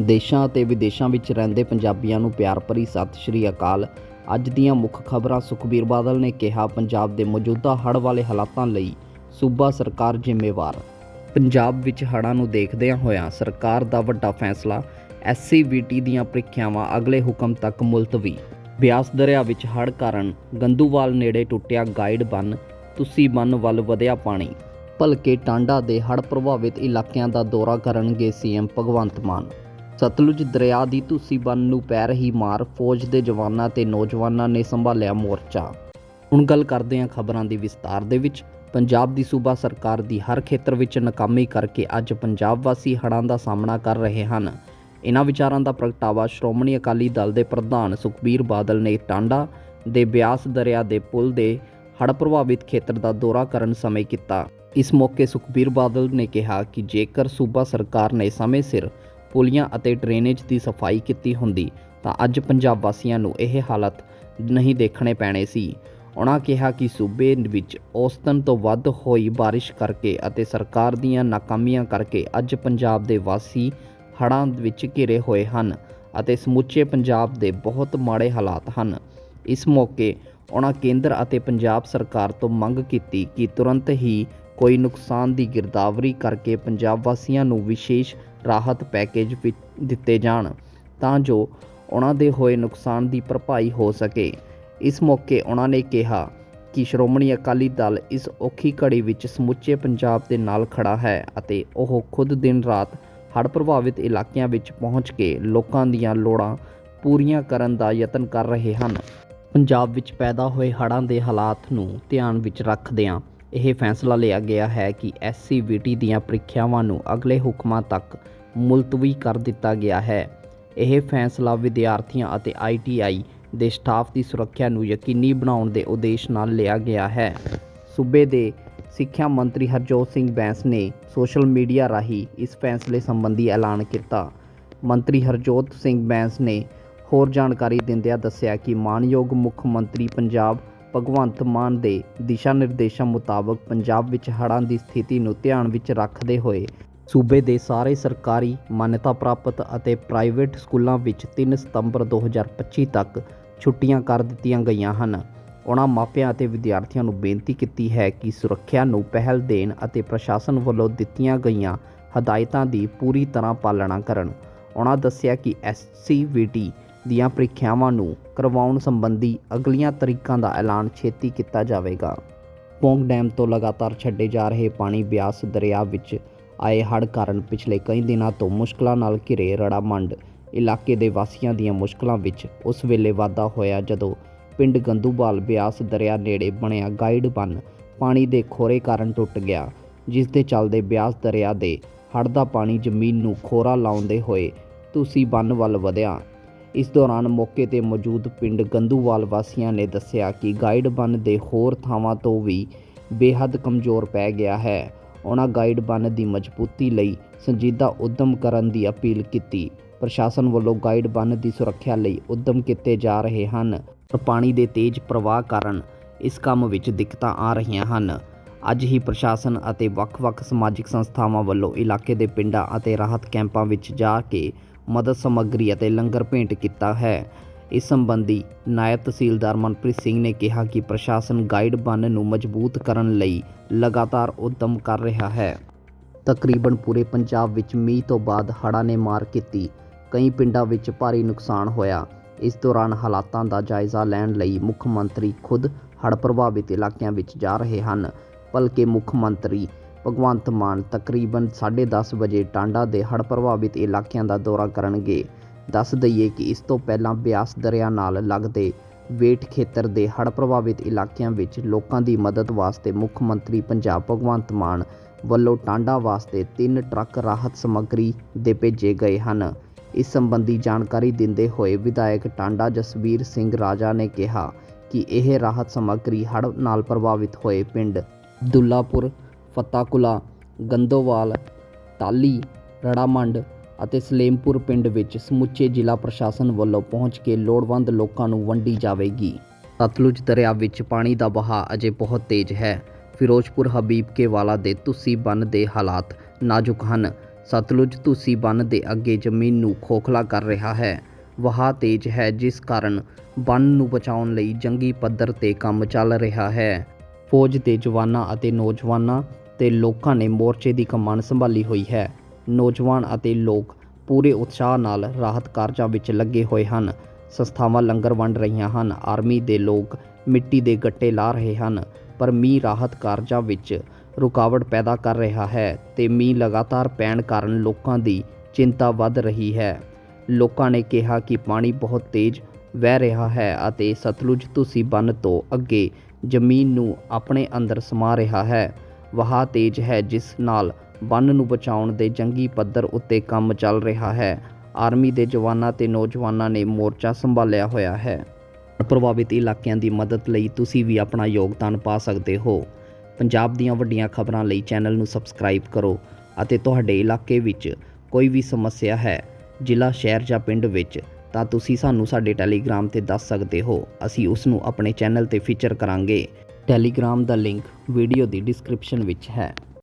ਦੇਸ਼ਾਂ ਅਤੇ ਵਿਦੇਸ਼ਾਂ ਵਿੱਚ ਰਹਿੰਦੇ ਪੰਜਾਬੀਆਂ ਨੂੰ ਪਿਆਰ ਭਰੀ ਸਤਿ ਸ਼੍ਰੀ ਅਕਾਲ। ਅੱਜ ਦੀਆਂ ਮੁੱਖ ਖਬਰਾਂ ਸੁਖਬੀਰ ਬਾਦਲ ਨੇ ਕਿਹਾ, ਪੰਜਾਬ ਦੇ ਮੌਜੂਦਾ ਹੜ੍ਹ ਵਾਲੇ ਹਾਲਾਤਾਂ ਲਈ ਸੂਬਾ ਸਰਕਾਰ ਜ਼ਿੰਮੇਵਾਰ। ਪੰਜਾਬ ਵਿੱਚ ਹੜ੍ਹਾਂ ਨੂੰ ਦੇਖਦਿਆਂ ਹੋਇਆਂ ਸਰਕਾਰ ਦਾ ਵੱਡਾ ਫੈਸਲਾ ਐਸਸੀਵੀਟੀ ਦੀਆਂ ਪ੍ਰੀਖਿਆਵਾਂ ਅਗਲੇ ਹੁਕਮ ਤੱਕ ਮੁਲਤਵੀ। ਬਿਆਸ ਦਰਿਆ ਵਿੱਚ ਹੜ੍ਹ ਕਾਰਨ ਗੰਦੂਵਾਲ ਨੇੜੇ ਟੁੱਟਿਆ ਗਾਈਡ ਬੰਨ, ਤੁਸੀਂ ਬੰਨ ਵੱਲ ਵਧਿਆ ਪਾਣੀ। ਭਲਕੇ ਟਾਂਡਾ ਦੇ ਹੜ੍ਹ ਪ੍ਰਭਾਵਿਤ ਇਲਾਕਿਆਂ ਦਾ ਦੌਰਾ ਕਰਨਗੇ ਸੀਐਮ ਭਗਵੰਤ ਮਾਨ। ਸਤਲੁਜ ਦਰਿਆ ਦੀ ਧੂਸੀ ਬੰਨ ਨੂੰ ਪੈ ਰਹੀ ਮਾਰ ਫੌਜ ਦੇ ਜਵਾਨਾਂ ਤੇ ਨੌਜਵਾਨਾਂ ਨੇ ਸੰਭਾਲਿਆ ਮੋਰਚਾ। ਹੁਣ ਗੱਲ ਕਰਦੇ ਹਾਂ ਖਬਰਾਂ ਦੀ ਵਿਸਤਾਰ ਦੇ ਵਿੱਚ। ਪੰਜਾਬ ਦੀ ਸੂਬਾ ਸਰਕਾਰ ਦੀ ਹਰ ਖੇਤਰ ਵਿੱਚ ਨਾਕਾਮੀ ਕਰਕੇ ਅੱਜ ਪੰਜਾਬ ਵਾਸੀ ਹੜ੍ਹਾਂ ਦਾ ਸਾਹਮਣਾ ਕਰ ਰਹੇ ਹਨ। ਇਹਨਾਂ ਵਿਚਾਰਾਂ ਦਾ ਪ੍ਰਗਟਾਵਾ ਸ਼੍ਰੋਮਣੀ ਅਕਾਲੀ ਦਲ ਦੇ ਪ੍ਰਧਾਨ ਸੁਖਬੀਰ ਬਾਦਲ ਨੇ ਟਾਂਡਾ ਦੇ ਬਿਆਸ ਦਰਿਆ ਦੇ ਪੁਲ ਦੇ ਹੜ੍ਹ ਪ੍ਰਭਾਵਿਤ ਖੇਤਰ ਦਾ ਦੌਰਾ ਕਰਨ ਸਮੇਂ ਕੀਤਾ। ਇਸ ਮੌਕੇ ਸੁਖਬੀਰ ਬਾਦਲ ਨੇ ਕਿਹਾ ਕਿ ਜੇਕਰ ਸੂਬਾ ਸਰਕਾਰ ਨੇ ਸਮੇਂ ਸਿਰ ਪੁਲੀਆਂ ਅਤੇ ਡਰੇਨੇਜ ਦੀ ਸਫ਼ਾਈ ਕੀਤੀ ਹੁੰਦੀ, ਤਾਂ ਅੱਜ ਪੰਜਾਬ ਵਾਸੀਆਂ ਨੂੰ ਇਹ ਹਾਲਤ ਨਹੀਂ ਦੇਖਣੇ ਪੈਣੇ ਸੀ। ਉਹਨਾਂ ਕਿਹਾ ਕਿ ਸੂਬੇ ਵਿੱਚ ਔਸਤਨ ਤੋਂ ਵੱਧ ਹੋਈ ਬਾਰਿਸ਼ ਕਰਕੇ ਅਤੇ ਸਰਕਾਰ ਦੀਆਂ ਨਾਕਾਮੀਆਂ ਕਰਕੇ ਅੱਜ ਪੰਜਾਬ ਦੇ ਵਾਸੀ ਹੜ੍ਹਾਂ ਵਿੱਚ ਘਿਰੇ ਹੋਏ ਹਨ ਅਤੇ ਸਮੁੱਚੇ ਪੰਜਾਬ ਦੇ ਬਹੁਤ ਮਾੜੇ ਹਾਲਾਤ ਹਨ। ਇਸ ਮੌਕੇ ਉਹਨਾਂ ਕੇਂਦਰ ਅਤੇ ਪੰਜਾਬ ਸਰਕਾਰ ਤੋਂ ਮੰਗ ਕੀਤੀ ਕਿ ਤੁਰੰਤ ਹੀ ਕੋਈ ਨੁਕਸਾਨ ਦੀ ਗਿਰਦਾਵਰੀ ਕਰਕੇ ਪੰਜਾਬ ਵਾਸੀਆਂ ਨੂੰ ਵਿਸ਼ੇਸ਼ ਰਾਹਤ ਪੈਕੇਜ ਵਿੱਚ ਦਿੱਤੇ ਜਾਣ ਤਾਂ ਜੋ ਉਹਨਾਂ ਦੇ ਹੋਏ ਨੁਕਸਾਨ ਦੀ ਭਰਪਾਈ ਹੋ ਸਕੇ। ਇਸ ਮੌਕੇ ਉਹਨਾਂ ਨੇ ਕਿਹਾ ਕਿ ਸ਼੍ਰੋਮਣੀ ਅਕਾਲੀ ਦਲ ਇਸ ਔਖੀ ਘੜੀ ਵਿੱਚ ਸਮੁੱਚੇ ਪੰਜਾਬ ਦੇ ਨਾਲ ਖੜਾ ਹੈ ਅਤੇ ਉਹ ਖੁਦ ਦਿਨ ਰਾਤ ਹੜ੍ਹ ਪ੍ਰਭਾਵਿਤ ਇਲਾਕਿਆਂ ਵਿੱਚ ਪਹੁੰਚ ਕੇ ਲੋਕਾਂ ਦੀਆਂ ਲੋੜਾਂ ਪੂਰੀਆਂ ਕਰਨ ਦਾ ਯਤਨ ਕਰ ਰਹੇ ਹਨ। ਪੰਜਾਬ ਵਿੱਚ ਪੈਦਾ ਹੋਏ ਹੜ੍ਹਾਂ ਦੇ ਹਾਲਾਤ ਨੂੰ ਧਿਆਨ ਵਿੱਚ ਰੱਖਦਿਆਂ ਇਹ ਫੈਸਲਾ ਲਿਆ ਗਿਆ ਹੈ ਕਿ ਐਸਸੀਵੀਟੀ ਦੀਆਂ ਪ੍ਰੀਖਿਆਵਾਂ ਨੂੰ ਅਗਲੇ ਹੁਕਮਾਂ ਤੱਕ ਮੁਲਤਵੀ ਕਰ ਦਿੱਤਾ ਗਿਆ ਹੈ। ਇਹ ਫੈਸਲਾ ਵਿਦਿਆਰਥੀਆਂ ਅਤੇ ਆਈਟੀਆਈ ਦੇ ਸਟਾਫ ਦੀ ਸੁਰੱਖਿਆ ਨੂੰ ਯਕੀਨੀ ਬਣਾਉਣ ਦੇ ਉਦੇਸ਼ ਨਾਲ ਲਿਆ ਗਿਆ ਹੈ। ਸੂਬੇ ਦੇ ਸਿੱਖਿਆ ਮੰਤਰੀ ਹਰਜੋਤ ਸਿੰਘ ਬੈਂਸ ਨੇ ਸੋਸ਼ਲ ਮੀਡੀਆ ਰਾਹੀਂ ਇਸ ਫੈਸਲੇ ਸੰਬੰਧੀ ਐਲਾਨ ਕੀਤਾ। ਮੰਤਰੀ ਹਰਜੋਤ ਸਿੰਘ ਬੈਂਸ ਨੇ ਹੋਰ ਜਾਣਕਾਰੀ ਦਿੰਦਿਆਂ ਦੱਸਿਆ ਕਿ ਮਾਨਯੋਗ ਮੁੱਖ ਮੰਤਰੀ ਪੰਜਾਬ ਭਗਵੰਤ ਮਾਨ ਦੇ ਦਿਸ਼ਾ ਨਿਰਦੇਸ਼ਾਂ ਮੁਤਾਬਕ ਪੰਜਾਬ ਵਿੱਚ ਹੜ੍ਹਾਂ ਦੀ ਸਥਿਤੀ ਨੂੰ ਧਿਆਨ ਵਿੱਚ ਰੱਖਦੇ ਹੋਏ ਸੂਬੇ ਦੇ ਸਾਰੇ ਸਰਕਾਰੀ ਮਾਨਤਾ ਪ੍ਰਾਪਤ ਅਤੇ ਪ੍ਰਾਈਵੇਟ ਸਕੂਲਾਂ ਵਿੱਚ 3 ਸਤੰਬਰ 2025 ਤੱਕ ਛੁੱਟੀਆਂ ਕਰ ਦਿੱਤੀਆਂ ਗਈਆਂ ਹਨ। ਉਹਨਾਂ ਮਾਪਿਆਂ ਅਤੇ ਵਿਦਿਆਰਥੀਆਂ ਨੂੰ ਬੇਨਤੀ ਕੀਤੀ ਹੈ ਕਿ ਸੁਰੱਖਿਆ ਨੂੰ ਪਹਿਲ ਦੇਣ ਅਤੇ ਪ੍ਰਸ਼ਾਸਨ ਵੱਲੋਂ ਦਿੱਤੀਆਂ ਗਈਆਂ ਹਦਾਇਤਾਂ ਦੀ ਪੂਰੀ ਤਰ੍ਹਾਂ ਪਾਲਣਾ ਕਰਨ। ਉਹਨਾਂ ਦੱਸਿਆ ਕਿ ਐਸਸੀਵੀਟੀ ਦੀਆਂ ਪ੍ਰੀਖਿਆਵਾਂ ਨੂੰ ਕਰਵਾਉਣ ਸੰਬੰਧੀ ਅਗਲੀਆਂ ਤਰੀਕਾਂ ਦਾ ਐਲਾਨ ਛੇਤੀ ਕੀਤਾ ਜਾਵੇਗਾ। ਪੌਂਗ ਡੈਮ ਤੋਂ ਲਗਾਤਾਰ ਛੱਡੇ ਜਾ ਰਹੇ ਪਾਣੀ ਬਿਆਸ ਦਰਿਆ ਵਿੱਚ ਆਏ ਹੜ੍ਹ ਕਾਰਨ ਪਿਛਲੇ ਕਈ ਦਿਨਾਂ ਤੋਂ ਮੁਸ਼ਕਲਾਂ ਨਾਲ ਘਿਰੇ ਰੜਾਮੰਡ। ਇਲਾਕੇ ਦੇ ਵਾਸੀਆਂ ਦੀਆਂ ਮੁਸ਼ਕਲਾਂ ਵਿੱਚ ਉਸ ਵੇਲੇ ਵਾਧਾ ਹੋਇਆ ਜਦੋਂ ਪਿੰਡ ਗੰਦੂਵਾਲ ਬਿਆਸ ਦਰਿਆ ਨੇੜੇ ਬਣਿਆ ਗਾਈਡ ਬੰਨ ਪਾਣੀ ਦੇ ਖੋਰੇ ਕਾਰਨ ਟੁੱਟ ਗਿਆ, ਜਿਸ ਦੇ ਚੱਲਦੇ ਬਿਆਸ ਦਰਿਆ ਦੇ ਹੜ੍ਹ ਦਾ ਪਾਣੀ ਜ਼ਮੀਨ ਨੂੰ ਖੋਰਾ ਲਾਉਂਦੇ ਹੋਏ ਤੁਸੀਂ ਬੰਨ ਵੱਲ ਵਧਿਆ। ਇਸ ਦੌਰਾਨ ਮੌਕੇ ਤੇ ਮੌਜੂਦ ਪਿੰਡ ਗੰਦੂਵਾਲ ਵਾਸੀਆਂ ਨੇ ਦੱਸਿਆ ਕਿ ਗਾਈਡ ਬੰਨ ਦੇ ਹੋਰ ਥਾਵਾਂ ਤੋਂ ਵੀ ਬੇਹੱਦ ਕਮਜ਼ੋਰ ਪੈ ਗਿਆ ਹੈ। ਉਹਨਾਂ ਗਾਈਡ ਬੰਨ ਦੀ ਮਜ਼ਬੂਤੀ ਲਈ ਸੰਜੀਦਾ ਉਦਮ ਕਰਨ ਦੀ ਅਪੀਲ ਕੀਤੀ। ਪ੍ਰਸ਼ਾਸਨ ਵੱਲੋਂ ਗਾਈਡ ਬੰਨ ਦੀ ਸੁਰੱਖਿਆ ਲਈ ਉਦਮ ਕੀਤੇ ਜਾ ਰਹੇ ਹਨ। ਪਰ ਪਾਣੀ ਦੇ ਤੇਜ਼ ਪ੍ਰਵਾਹ ਕਾਰਨ ਇਸ ਕੰਮ ਵਿੱਚ ਦਿੱਕਤਾਂ ਆ ਰਹੀਆਂ ਹਨ। ਅੱਜ ਹੀ ਪ੍ਰਸ਼ਾਸਨ ਅਤੇ ਵੱਖ-ਵੱਖ ਸਮਾਜਿਕ ਸੰਸਥਾਵਾਂ ਵੱਲੋਂ ਇਲਾਕੇ ਦੇ ਪਿੰਡਾਂ ਅਤੇ ਰਾਹਤ ਕੈਂਪਾਂ ਵਿੱਚ ਜਾ ਕੇ ਮਦਦ ਸਮੱਗਰੀ ਅਤੇ ਲੰਗਰ ਭੇਂਟ ਕੀਤਾ ਹੈ। ਇਸ ਸੰਬੰਧੀ ਨਾਇਬ ਤਹਿਸੀਲਦਾਰ ਮਨਪ੍ਰੀਤ ਸਿੰਘ ਨੇ ਕਿਹਾ ਕਿ ਪ੍ਰਸ਼ਾਸਨ ਗਾਈਡ ਬੰਨ ਨੂੰ ਮਜ਼ਬੂਤ ਕਰਨ ਲਈ ਲਗਾਤਾਰ ਉਦਮ ਕਰ ਰਿਹਾ ਹੈ। ਤਕਰੀਬਨ ਪੂਰੇ ਪੰਜਾਬ ਵਿੱਚ ਮੀਂਹ ਤੋਂ ਬਾਅਦ ਹੜ੍ਹਾਂ ਨੇ ਮਾਰ ਕੀਤੀ। ਕਈ ਪਿੰਡਾਂ ਵਿੱਚ ਭਾਰੀ ਨੁਕਸਾਨ ਹੋਇਆ। ਇਸ ਦੌਰਾਨ ਹਾਲਾਤਾਂ ਦਾ ਜਾਇਜ਼ਾ ਲੈਣ ਲਈ ਮੁੱਖ ਮੰਤਰੀ ਖੁਦ ਹੜ੍ਹ ਪ੍ਰਭਾਵਿਤ ਇਲਾਕਿਆਂ ਵਿੱਚ ਜਾ ਰਹੇ ਹਨ ਭਲਕੇ ਮੁੱਖ ਮੰਤਰੀ ਭਗਵੰਤ ਮਾਨ ਤਕਰੀਬਨ 10:30 ਵਜੇ ਟਾਂਡਾ ਦੇ ਹੜ੍ਹ ਪ੍ਰਭਾਵਿਤ ਇਲਾਕਿਆਂ ਦਾ ਦੌਰਾ ਕਰਨਗੇ। ਦੱਸ ਦਈਏ ਕਿ ਇਸ ਤੋਂ ਪਹਿਲਾਂ ਬਿਆਸ ਦਰਿਆ ਨਾਲ ਲੱਗਦੇ ਵੇਟ ਖੇਤਰ ਦੇ ਹੜ੍ਹ ਪ੍ਰਭਾਵਿਤ ਇਲਾਕਿਆਂ ਵਿੱਚ ਲੋਕਾਂ ਦੀ ਮਦਦ ਵਾਸਤੇ ਮੁੱਖ ਮੰਤਰੀ ਪੰਜਾਬ ਭਗਵੰਤ ਮਾਨ ਵੱਲੋਂ ਟਾਂਡਾ ਵਾਸਤੇ 3 ਟਰੱਕ ਰਾਹਤ ਸਮੱਗਰੀ ਦੇ ਭੇਜੇ ਗਏ ਹਨ। ਇਸ ਸੰਬੰਧੀ ਜਾਣਕਾਰੀ ਦਿੰਦੇ ਹੋਏ ਵਿਧਾਇਕ ਟਾਂਡਾ ਜਸਵੀਰ ਸਿੰਘ ਰਾਜਾ ਨੇ ਕਿਹਾ ਕਿ ਇਹ ਰਾਹਤ ਸਮੱਗਰੀ ਹੜ੍ਹ ਨਾਲ ਪ੍ਰਭਾਵਿਤ ਹੋਏ ਪਿੰਡ ਦੁੱਲਾਪੁਰ ਫਤਾਕੁਲਾ ਗੰਦੋਵਾਲ ਟਾਲੀ ਰੜਾਮੰਡ ਅਤੇ ਸਲੇਮਪੁਰ ਪਿੰਡ ਵਿੱਚ ਸਮੁੱਚੇ ਜ਼ਿਲ੍ਹਾ ਪ੍ਰਸ਼ਾਸਨ ਵੱਲੋਂ ਪਹੁੰਚ ਕੇ ਲੋੜਵੰਦ ਲੋਕਾਂ ਨੂੰ ਵੰਡੀ ਜਾਵੇਗੀ। ਸਤਲੁਜ ਦਰਿਆ ਵਿੱਚ ਪਾਣੀ ਦਾ ਵਹਾਅ ਅਜੇ ਬਹੁਤ ਤੇਜ਼ ਹੈ। ਫਿਰੋਜ਼ਪੁਰ ਹਬੀਬ ਕੇ ਵਾਲਾ ਦੇ ਤੁਸੀਂ ਬੰਨ ਦੇ ਹਾਲਾਤ ਨਾਜ਼ੁਕ ਹਨ। ਸਤਲੁਜ ਤੁਸੀਂ ਬੰਨ ਦੇ ਅੱਗੇ ਜ਼ਮੀਨ ਨੂੰ ਖੋਖਲਾ ਕਰ ਰਿਹਾ ਹੈ। ਵਹਾਅ ਤੇਜ਼ ਹੈ, ਜਿਸ ਕਾਰਨ ਬੰਨ ਨੂੰ ਬਚਾਉਣ ਲਈ ਜੰਗੀ ਪੱਧਰ ਤੇ ਕੰਮ ਚੱਲ ਰਿਹਾ ਹੈ। ਫੌਜ ਦੇ ਜਵਾਨਾਂ ਅਤੇ ਨੌਜਵਾਨਾਂ ਤੇ ਲੋਕਾਂ ਨੇ ਮੋਰਚੇ ਦੀ ਕਮਾਨ ਸੰਭਾਲੀ ਹੋਈ ਹੈ। ਨੌਜਵਾਨ ਅਤੇ ਲੋਕ ਪੂਰੇ ਉਤਸ਼ਾਹ ਨਾਲ ਰਾਹਤ ਕਾਰਜਾਂ ਵਿੱਚ ਲੱਗੇ ਹੋਏ ਹਨ। ਸੰਸਥਾਵਾਂ ਲੰਗਰ ਵੰਡ ਰਹੀਆਂ ਹਨ। ਆਰਮੀ ਦੇ ਲੋਕ ਮਿੱਟੀ ਦੇ ਗੱਟੇ ਲਾ ਰਹੇ ਹਨ, ਪਰ ਮੀਂਹ ਰਾਹਤ ਕਾਰਜਾਂ ਵਿੱਚ ਰੁਕਾਵਟ ਪੈਦਾ ਕਰ ਰਿਹਾ ਹੈ ਤੇ ਮੀਂਹ ਲਗਾਤਾਰ ਪੈਣ ਕਾਰਨ ਲੋਕਾਂ ਦੀ ਚਿੰਤਾ ਵੱਧ ਰਹੀ ਹੈ। ਲੋਕਾਂ ਨੇ ਕਿਹਾ ਕਿ ਪਾਣੀ ਬਹੁਤ ਤੇਜ਼ ਵਹਿ ਰਿਹਾ ਹੈ ਅਤੇ ਸਤਲੁਜ ਤੁਸੀਂ ਬੰਨ ਤੋਂ ਅੱਗੇ ਜ਼ਮੀਨ ਨੂੰ ਆਪਣੇ ਅੰਦਰ ਸਮਾ ਰਿਹਾ ਹੈ। ਵਹਾਅ ਤੇਜ਼ ਹੈ, ਜਿਸ ਨਾਲ ਬੰਨ ਨੂੰ ਬਚਾਉਣ ਦੇ ਜੰਗੀ ਪੱਧਰ ਉੱਤੇ ਕੰਮ ਚੱਲ ਰਿਹਾ ਹੈ। ਆਰਮੀ ਦੇ ਜਵਾਨਾਂ ਤੇ ਨੌਜਵਾਨਾਂ ਨੇ ਮੋਰਚਾ ਸੰਭਾਲਿਆ ਹੋਇਆ ਹੈ। ਪ੍ਰਭਾਵਿਤ ਇਲਾਕਿਆਂ ਦੀ ਮਦਦ ਲਈ ਤੁਸੀਂ ਵੀ ਆਪਣਾ ਯੋਗਦਾਨ ਪਾ ਸਕਦੇ ਹੋ। ਪੰਜਾਬ ਦੀਆਂ ਵੱਡੀਆਂ ਖਬਰਾਂ ਲਈ ਚੈਨਲ ਨੂੰ ਸਬਸਕ੍ਰਾਈਬ ਕਰੋ ਅਤੇ ਤੁਹਾਡੇ ਇਲਾਕੇ ਵਿੱਚ ਕੋਈ ਵੀ ਸਮੱਸਿਆ ਹੈ, ਜ਼ਿਲ੍ਹਾ, ਸ਼ਹਿਰ ਜਾਂ ਪਿੰਡ ਵਿੱਚ, ਤਾਂ ਤੁਸੀਂ ਸਾਨੂੰ ਸਾਡੇ ਟੈਲੀਗ੍ਰਾਮ ਤੇ ਦੱਸ ਸਕਦੇ ਹੋ। ਅਸੀਂ ਉਸ ਨੂੰ ਆਪਣੇ ਚੈਨਲ ਤੇ ਫੀਚਰ ਕਰਾਂਗੇ। ਟੈਲੀਗ੍ਰਾਮ ਦਾ ਲਿੰਕ ਵੀਡੀਓ ਦੀ ਡਿਸਕ੍ਰਿਪਸ਼ਨ ਵਿੱਚ ਹੈ।